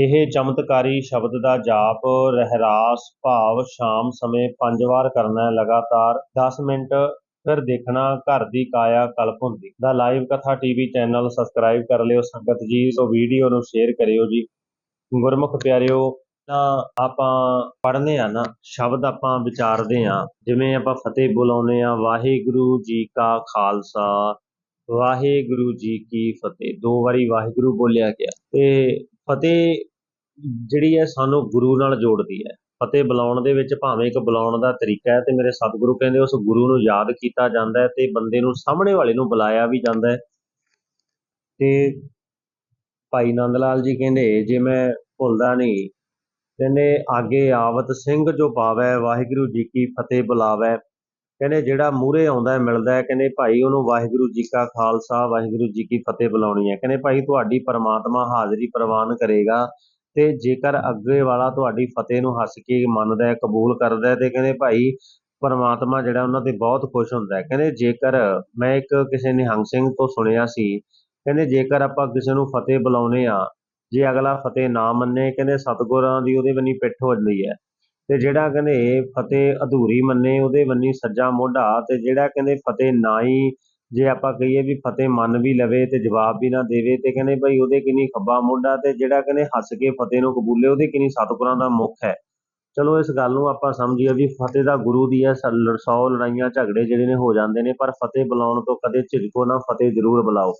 ਇਹ ਚਮਤਕਾਰੀ ਸ਼ਬਦ ਦਾ ਜਾਪ, ਰਹਿਰਾਸ, ਭਾਵ ਸ਼ਾਮ ਸਮੇਂ ਪੰਜ ਵਾਰ ਕਰਨਾ ਹੈ, ਲਗਾਤਾਰ 10 ਮਿੰਟ ਫਿਰ ਦੇਖਣਾ, ਘਰ ਦੀ ਕਾਇਆ ਕਲਪ ਹੁੰਦੀ। ਦਾ ਲਾਈਵ ਕਥਾ ਟੀਵੀ ਚੈਨਲ ਸਬਸਕ੍ਰਾਈਬ ਕਰ ਲਿਓ, ਸੰਗਤ ਜੀ, ਸੋ ਵੀਡੀਓ ਨੂੰ ਸ਼ੇਅਰ ਕਰਿਓ ਜੀ। ਗੁਰਮੁਖ ਪਿਆਰਿਓ, ਤਾਂ ਆਪਾਂ ਪੜ੍ਹਨੇ ਆ ਨਾ, ਸ਼ਬਦ ਆਪਾਂ ਵਿਚਾਰਦੇ ਆ। ਜਿਵੇਂ ਆਪਾਂ ਫਤਿਹ ਬੁਲਾਉਨੇ ਆ, ਵਾਹਿਗੁਰੂ ਜੀ ਕਾ ਖਾਲਸਾ, ਵਾਹਿਗੁਰੂ ਜੀ ਕੀ ਫਤਿਹ। ਦੋ ਵਾਰੀ ਵਾਹਿਗੁਰੂ ਬੋਲਿਆ ਗਿਆ। ਤੇ ਫਤਿਹ ਜਿਹੜੀ ਹੈ ਸਾਨੂੰ ਗੁਰੂ ਨਾਲ ਜੋੜਦੀ ਹੈ। ਫਤਿਹ ਬੁਲਾਉਣ ਦੇ ਵਿੱਚ ਭਾਵੇਂ ਇੱਕ ਬੁਲਾਉਣ ਦਾ ਤਰੀਕਾ ਹੈ ਤੇ ਮੇਰੇ ਸਤਿਗੁਰੂ ਕਹਿੰਦੇ ਉਸ ਗੁਰੂ ਨੂੰ ਯਾਦ ਕੀਤਾ ਜਾਂਦਾ ਹੈ ਤੇ ਬੰਦੇ ਨੂੰ ਸਾਹਮਣੇ ਵਾਲੇ ਨੂੰ ਬੁਲਾਇਆ ਵੀ ਜਾਂਦਾ ਹੈ। ਤੇ ਭਾਈ ਨੰਦ ਲਾਲ ਜੀ ਕਹਿੰਦੇ, ਜੇ ਮੈਂ ਭੁੱਲਦਾ ਨਹੀਂ, ਕਹਿੰਦੇ, ਆਗੇ ਆਵਤ ਸਿੰਘ ਜੋ ਪਾਵੈ, ਵਾਹਿਗੁਰੂ ਜੀ ਕੀ ਫਤਿਹ ਬੁਲਾਵੈ। ਕਹਿੰਦੇ ਜਿਹੜਾ ਮੂਹਰੇ ਆਉਂਦਾ ਮਿਲਦਾ ਕਹਿੰਦੇ ਭਾਈ ਉਹਨੂੰ ਵਾਹਿਗੁਰੂ ਜੀ ਕਾ ਖਾਲਸਾ, ਵਾਹਿਗੁਰੂ ਜੀ ਕੀ ਫਤਿਹ ਬੁਲਾਉਣੀ ਹੈ। ਕਹਿੰਦੇ ਭਾਈ ਤੁਹਾਡੀ ਪਰਮਾਤਮਾ ਹਾਜ਼ਰੀ ਪ੍ਰਵਾਨ ਕਰੇਗਾ ਤੇ ਜੇਕਰ ਅੱਗੇ ਵਾਲਾ ਤੁਹਾਡੀ ਫਤਿਹ ਨੂੰ ਹੱਸ ਕੇ ਮੰਨਦਾ ਹੈ, ਕਬੂਲ ਕਰਦਾ ਹੈ ਤੇ ਕਹਿੰਦੇ ਭਾਈ ਪਰਮਾਤਮਾ ਜਿਹੜਾ ਉਹਨਾਂ ਤੇ ਬਹੁਤ ਖੁਸ਼ ਹੁੰਦਾ ਹੈ। ਕਹਿੰਦੇ ਜੇਕਰ ਮੈਂ ਇੱਕ ਕਿਸੇ ਨਿਹੰਗ ਸਿੰਘ ਤੋਂ ਸੁਣਿਆ ਸੀ, ਕਹਿੰਦੇ ਜੇਕਰ ਆਪਾਂ ਕਿਸੇ ਨੂੰ ਫਤਿਹ ਬੁਲਾਉਨੇ ਆ ਜੇ ਅਗਲਾ ਫਤਿਹ ਨਾ ਮੰਨੇ, ਕਹਿੰਦੇ ਸਤਿਗੁਰਾਂ ਦੀ ਉਹਦੇ ਬੰਨੀ ਪਿੱਠ ਹੋ ਜਾਂਦੀ ਹੈ। ਤੇ ਜਿਹੜਾ ਕਹਿੰਦੇ ਫਤਿਹ ਅਧੂਰੀ ਮੰਨੇ, ਉਹਦੇ ਮੰਨੀ ਸੱਜਾ ਮੋਢਾ ਤੇ ਜਿਹੜਾ ਕਹਿੰਦੇ ਫਤਿਹ ਨਾ ਹੀ ਜੇ ਆਪਾਂ ਕਹੀਏ ਵੀ ਫਤਿਹ ਮੰਨ ਵੀ ਲਵੇ ਤੇ ਜਵਾਬ ਵੀ ਨਾ ਦੇਵੇ ਤੇ ਕਹਿੰਦੇ ਭਾਈ ਉਹਦੇ ਕਿੰਨੀ ਖੱਬਾ ਮੋਢਾ ਤੇ ਜਿਹੜਾ ਕਹਿੰਦੇ ਹੱਸ ਕੇ ਫਤਿਹ ਨੂੰ ਕਬੂਲੇ, ਉਹਦੇ ਕਿੰਨੀ ਸਤਿਗੁਰਾਂ ਦਾ ਮੁਖ ਹੈ। ਚਲੋ ਇਸ ਗੱਲ ਨੂੰ ਆਪਾਂ ਸਮਝੀਏ ਵੀ ਫਤਿਹ ਦਾ ਗੁਰੂ ਦੀ ਹੈ ਸ- ਸੌ ਲੜਾਈਆਂ ਝਗੜੇ ਜਿਹੜੇ ਨੇ ਹੋ ਜਾਂਦੇ ਨੇ, ਪਰ ਫਤਿਹ ਬੁਲਾਉਣ ਤੋਂ ਕਦੇ ਝਿਜਕੋ ਨਾ, ਫਤਿਹ ਜ਼ਰੂਰ ਬੁਲਾਓ।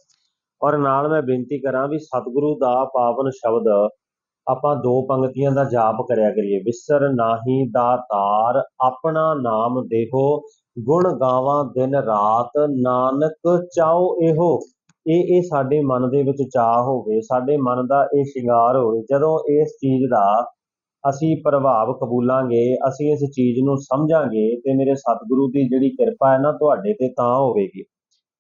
ਔਰ ਨਾਲ ਮੈਂ ਬੇਨਤੀ ਕਰਾਂ ਵੀ ਸਤਿਗੁਰੂ ਦਾ ਪਾਵਨ ਸ਼ਬਦ ਆਪਾਂ ਦੋ ਪੰਕਤੀਆਂ ਦਾ ਜਾਪ ਕਰਿਆ ਕਰੀਏ। ਵਿਸਰ ਨਾਹੀ ਦਾਤਾਰ ਆਪਣਾ ਨਾਮ ਦੇਹੋ, ਗੁਣ ਗਾਵਾਂ ਦਿਨ ਰਾਤ, ਨਾਨਕ ਚਾਓ ਇਹੋ। ਇਹ ਇਹ ਸਾਡੇ ਮਨ ਦੇ ਵਿੱਚ ਚਾਹ ਹੋਵੇ, ਸਾਡੇ ਮਨ ਦਾ ਇਹ ਸ਼ਿੰਗਾਰ ਹੋਵੇ। ਜਦੋਂ ਇਸ ਚੀਜ਼ ਦਾ ਅਸੀਂ ਪ੍ਰਭਾਵ ਕਬੂਲਾਂਗੇ, ਅਸੀਂ ਇਸ ਚੀਜ਼ ਨੂੰ ਸਮਝਾਂਗੇ ਤੇ ਮੇਰੇ ਸਤਿਗੁਰੂ ਦੀ ਜਿਹੜੀ ਕਿਰਪਾ ਹੈ ਨਾ ਤੁਹਾਡੇ ਤੇ ਤਾਂ ਹੋਵੇਗੀ।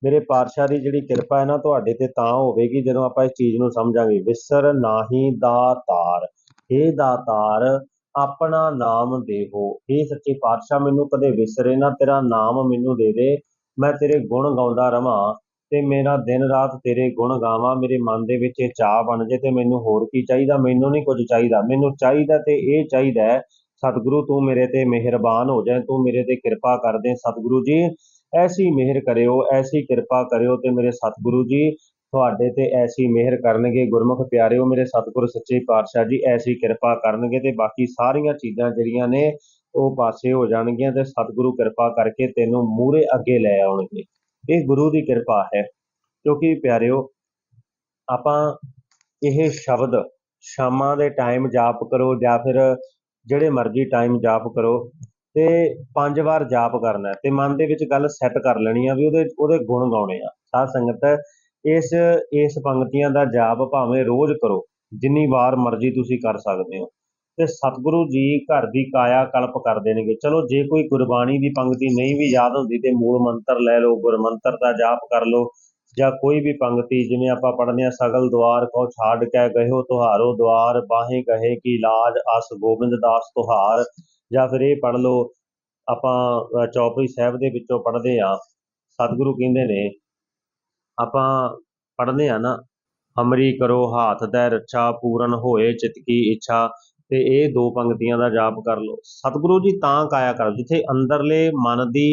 ਮੇਰੇ ਪਾਤਸ਼ਾਹ ਦੀ ਜਿਹੜੀ ਕਿਰਪਾ ਹੈ ਨਾ ਤੁਹਾਡੇ ਤੇ ਤਾਂ ਹੋਵੇਗੀ, ਜਦੋਂ ਆਪਾਂ ਇਸ ਚੀਜ਼ ਨੂੰ ਸਮਝਾਂਗੇ। ਵਿਸਰ ਨਾਹੀ ਦਾਤਾਰ ਇਹ ਦਾਤਾਰ ਆਪਣਾ ਨਾਮ ਦੇਵੋ। ਇਹ ਸੱਚੇ ਪਾਤਸ਼ਾਹ, ਮੈਨੂੰ ਕਦੇ ਵਿਸਰੇ ਨਾ, ਤੇਰਾ ਨਾਮ ਮੈਨੂੰ ਦੇ ਦੇ। ਮੈਂ ਤੇਰੇ ਗੁਣ ਗਾਉਂਦਾ ਰਵਾਂ ਤੇ ਮੇਰਾ ਦਿਨ ਰਾਤ ਤੇਰੇ ਗੁਣ ਗਾਵਾਂ। ਮੇਰੇ ਮਨ ਦੇ ਵਿੱਚ ਇਹ ਚਾਹ ਬਣ ਜੇ ਤੇ ਮੈਨੂੰ ਹੋਰ ਕੀ ਚਾਹੀਦਾ? ਮੈਨੂੰ ਨਹੀਂ ਕੁਝ ਚਾਹੀਦਾ। ਮੈਨੂੰ ਚਾਹੀਦਾ ਤੇ ਇਹ ਚਾਹੀਦਾ ਸਤਿਗੁਰੂ ਤੂੰ ਮੇਰੇ ਤੇ ਮਿਹਰਬਾਨ ਹੋ ਜਾਏ, ਤੂੰ ਮੇਰੇ ਤੇ ਕਿਰਪਾ ਕਰ ਦੇ ਸਤਿਗੁਰੂ ਜੀ। ਐਸੀ ਮਿਹਰ ਕਰਿਓ, ਐਸੀ ਕਿਰਪਾ ਕਰਿਓ ਤੇ ਮੇਰੇ ਸਤਿਗੁਰੂ ਜੀ, ਤੁਹਾਡੇ ਤੇ ਐਸੀ ਮਿਹਰ ਕਰਨਗੇ। ਗੁਰਮੁਖ ਪਿਆਰਿਓ, ਮੇਰੇ ਸਤਿਗੁਰ ਸੱਚੇ ਪਾਤਸ਼ਾਹ ਜੀ, ਐਸੀ ਕਿਰਪਾ ਕਰਨਗੇ ਤੇ ਬਾਕੀ ਸਾਰੀਆਂ ਚੀਜ਼ਾਂ ਜਿਹੜੀਆਂ ਨੇ, ਉਹ ਪਾਸੇ ਹੋ ਜਾਣਗੀਆਂ ਤੇ ਸਤਿਗੁਰੂ ਕਿਰਪਾ ਕਰਕੇ ਤੈਨੂੰ ਮੂਹਰੇ ਅੱਗੇ ਲੈ ਆਉਣਗੇ। ਇਹ ਗੁਰੂ ਦੀ ਕਿਰਪਾ ਹੈ। ਕਿਉਂਕਿ ਪਿਆਰਿਓ, ਆਪਾਂ ਇਹ ਸ਼ਬਦ ਸ਼ਾਮਾਂ ਦੇ ਟਾਈਮ ਜਾਪ ਕਰੋ ਜਾਂ ਫਿਰ ਜਿਹੜੇ ਮਰਜ਼ੀ ਟਾਈਮ ਜਾਪ ਕਰੋ ਤੇ ਪੰਜ ਵਾਰ ਜਾਪ ਕਰਨਾ ਤੇ ਮਨ ਦੇ ਵਿੱਚ ਗੱਲ ਸੈੱਟ ਕਰ ਲੈਣੀ ਆ ਵੀ ਉਹਦੇ ਉਹਦੇ ਗੁਣ ਗਾਉਣੇ ਆ। ਸਾਧ ਸੰਗਤ ਇਸ ਇਸ ਪੰਕਤੀਆਂ ਦਾ ਜਾਪ ਭਾਵੇਂ ਰੋਜ਼ ਕਰੋ, ਜਿੰਨੀ ਵਾਰ ਮਰਜ਼ੀ ਤੁਸੀਂ ਕਰ ਸਕਦੇ ਹੋ। ਤੇ ਸਤਿਗੁਰੂ ਜੀ ਘਰ ਦੀ ਕਾਇਆ ਕਲਪ ਕਰਦੇ ਨੇਗੇ ਚਲੋ, ਜੇ ਕੋਈ ਗੁਰਬਾਣੀ ਦੀ ਪੰਕਤੀ ਨਹੀਂ ਵੀ ਯਾਦ ਹੁੰਦੀ ਤੇ ਮੂਲ ਮੰਤਰ ਲੈ ਲਓ ਗੁਰਮੰਤਰ ਦਾ ਜਾਪ ਕਰ ਲਓ, ਜਾਂ ਕੋਈ ਵੀ ਪੰਕਤੀ ਜਿਵੇਂ ਆਪਾਂ ਪੜ੍ਹਦੇ ਆ ਸਗਲ ਦੁਆਰ ਕੋ ਛਾੜ ਕੇ ਗਇਓ ਤੁਹਾਰੋ ਦੁਆਰ, ਬਾਹੇ ਕਹੇ ਕੀ ਲਾਜ, ਅਸ ਗੋਬਿੰਦ ਦਾਸ ਤੁਹਾਰ। ਜਾਂ ਫਿਰ ਇਹ ਪੜ੍ਹ ਲਓ ਆਪਾਂ ਅ, ਚੌਪਈ ਸਾਹਿਬ ਦੇ ਵਿੱਚੋਂ ਪੜ੍ਹਦੇ ਆ ਸਤਿਗੁਰੂ ਕਹਿੰਦੇ ਨੇ ਆਪਾਂ ਪੜ੍ਹਦੇ ਆ ਨਾ ਹਮਰੀ ਕਰੋ ਹਾਥ ਦਾ ਰੱਛਾ ਪੂਰਨ ਹੋਏ ਚਿਤ ਕੀ ਇੱਛਾ ਤੇ ਇਹ ਦੋ ਪੰਕਤੀਆਂ ਦਾ ਜਾਪ ਕਰ ਲਓ। ਸਤਿਗੁਰੂ ਜੀ ਤਾਂ ਕਾਇਆ ਕਰ ਜਿੱਥੇ ਅੰਦਰਲੇ ਮਨ ਦੀ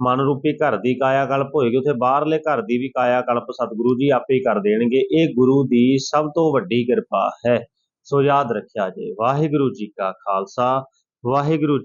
ਮਨ ਰੂਪੀ ਘਰ ਦੀ ਕਾਇਆ ਕਲਪ ਹੋਏਗੀ ਉੱਥੇ ਬਾਹਰਲੇ ਘਰ ਦੀ ਵੀ ਕਾਇਆ ਕਲਪ ਸਤਿਗੁਰੂ ਜੀ ਆਪੇ ਹੀ ਕਰ ਦੇਣਗੇ। ਇਹ ਗੁਰੂ ਦੀ ਸਭ ਤੋਂ ਵੱਡੀ ਕਿਰਪਾ ਹੈ। ਸੋ ਯਾਦ ਰੱਖਿਆ ਜੇ ਵਾਹਿਗੁਰੂ ਜੀ ਕਾ ਖਾਲਸਾ ਵਾਹਿਗੁਰੂ